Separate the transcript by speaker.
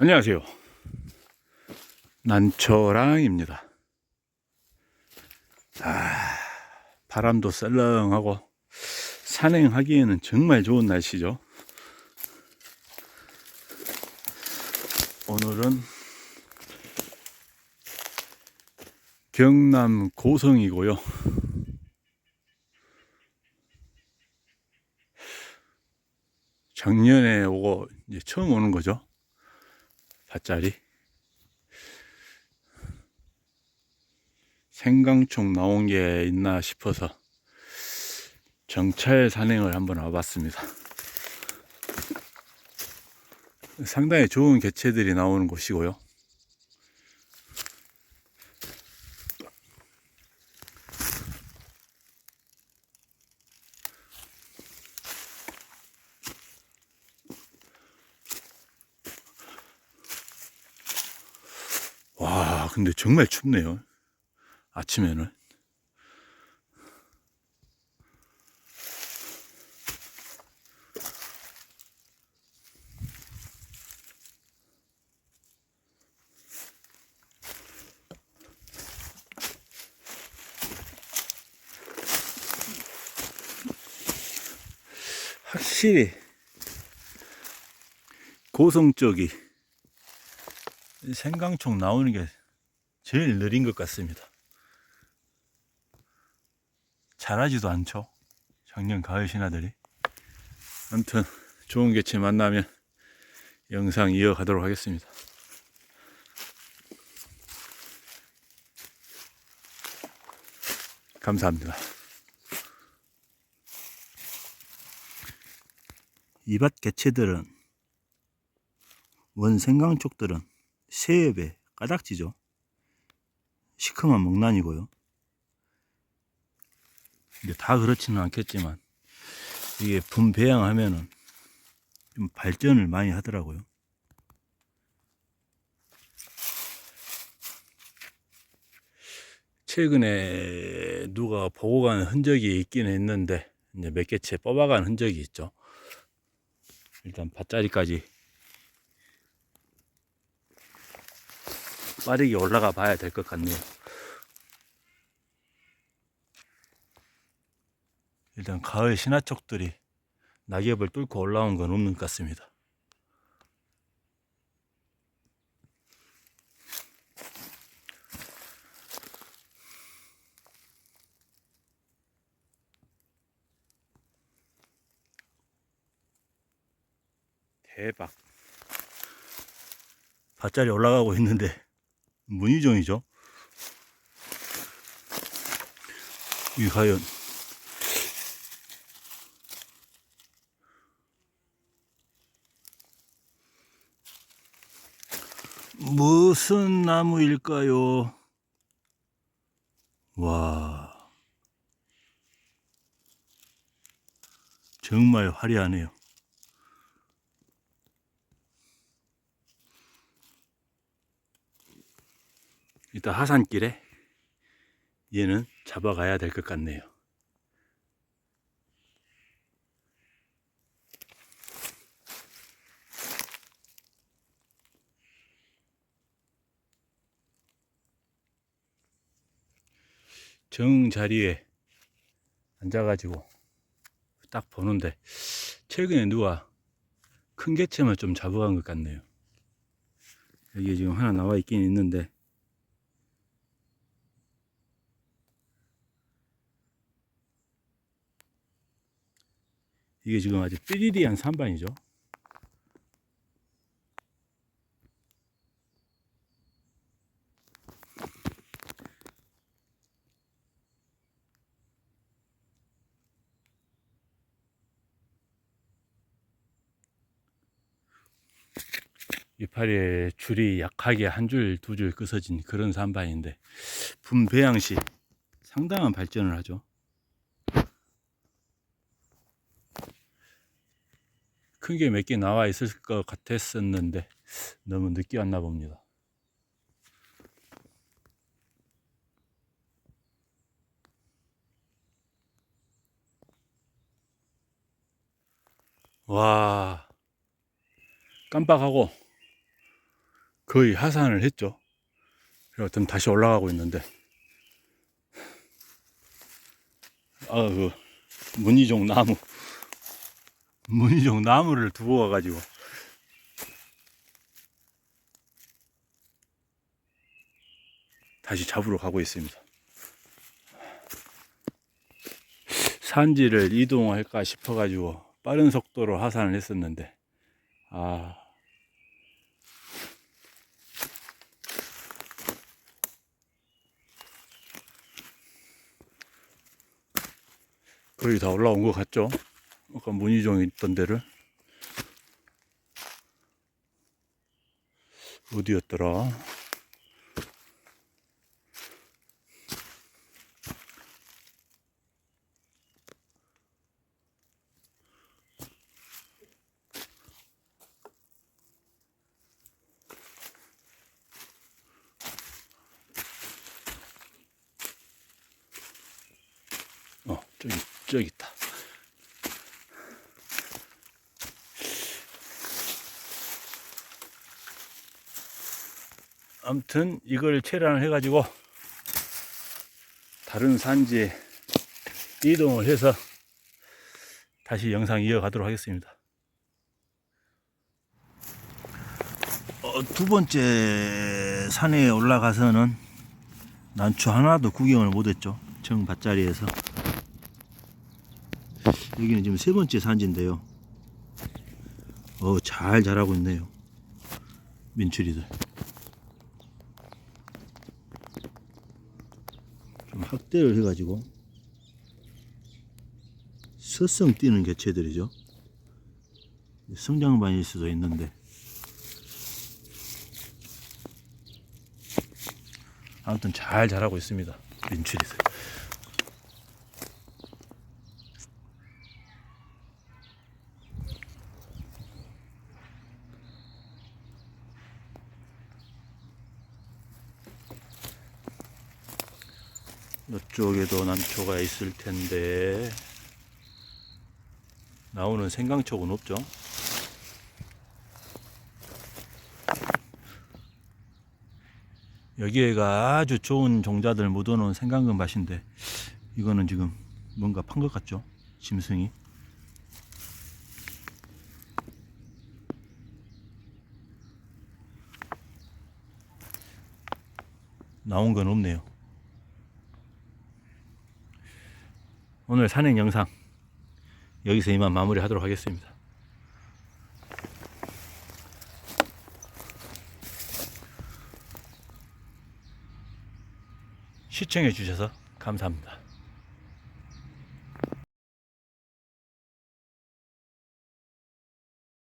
Speaker 1: 안녕하세요. 난초랑입니다. 아, 바람도 썰렁하고 산행하기에는 정말 좋은 날씨죠. 오늘은 경남 고성이고요. 작년에 오고 이제 처음 오는 거죠. 밭자리. 생강총 나온 게 있나 싶어서 정찰 산행을 한번 와봤습니다. 상당히 좋은 개체들이 나오는 곳이고요. 와, 근데 정말 춥네요. 아침에는. 확실히 고성 쪽이 생강총 나오는 게 제일 느린 것 같습니다. 잘하지도 않죠. 작년 가을 신화들이. 아무튼 좋은 개체 만나면 영상 이어가도록 하겠습니다. 감사합니다. 이밭 개체들은 원 생강 쪽들은 새엽에 까닥지죠. 시큼한 먹난이고요. 이게 다 그렇지는 않겠지만 이게 분배양하면은 좀 발전을 많이 하더라고요. 최근에 누가 보고 간 흔적이 있긴 했는데 이제 몇 개째 뽑아간 흔적이 있죠. 일단 밭자리까지 빠르게 올라가 봐야 될 것 같네요. 일단 가을 신화촉들이 낙엽을 뚫고 올라온 건 없는 것 같습니다. 대박. 밭자리 올라가고 있는데 이게 과연 무슨 나무일까요? 와, 정말 화려하네요. 일단 하산길에 얘는 잡아가야 될 것 같네요. 정 자리에 앉아가지고 딱 보는데 최근에 누가 큰 개체만 좀 잡아간 것 같네요. 여기 지금 하나 나와 있긴 있는데 이게 지금 아주 삐리리한 산반이죠. 이파리에 줄이 약하게 한 줄, 두 줄 끊어진 그런 산반인데 분배양 시 상당한 발전을 하죠. 큰 게 몇 개 나와 있을 것 같았었는데 너무 늦게 왔나 봅니다. 와 깜빡하고 거의 하산을 했죠. 좀 다시 올라가고 있는데, 아, 그, 문희종 나무, 문희종 나무를 두고 와가지고, 다시 잡으러 가고 있습니다. 산지를 이동할까 싶어가지고 빠른 속도로 하산을 했었는데, 아, 거의 다 올라온 것 같죠? 아까 문희종 있던 데를 어디였더라? 어, 저기 있다. 아무튼 이걸 체란을 해가지고 다른 산지에 이동을 해서 다시 영상 이어가도록 하겠습니다. 어, 두 번째 산에 올라가서는 난초 하나도 구경을 못했죠. 정밭자리에서. 여기는 지금 세 번째 산지인데요. 어, 잘 자라고 있네요. 민추리들. 좀 확대를 해가지고 서성 뛰는 개체들이죠. 성장반일 수도 있는데 아무튼 잘 자라고 있습니다. 민추리들. 이쪽에도 난초가 있을 텐데 나오는 생강초는 없죠. 여기에가 아주 좋은 종자들 묻어놓은 생강금 밭인데 이거는 지금 뭔가 판 것 같죠? 짐승이 나온 건 없네요. 오늘 산행 영상 여기서 이만 마무리 하도록 하겠습니다. 시청해 주셔서 감사합니다.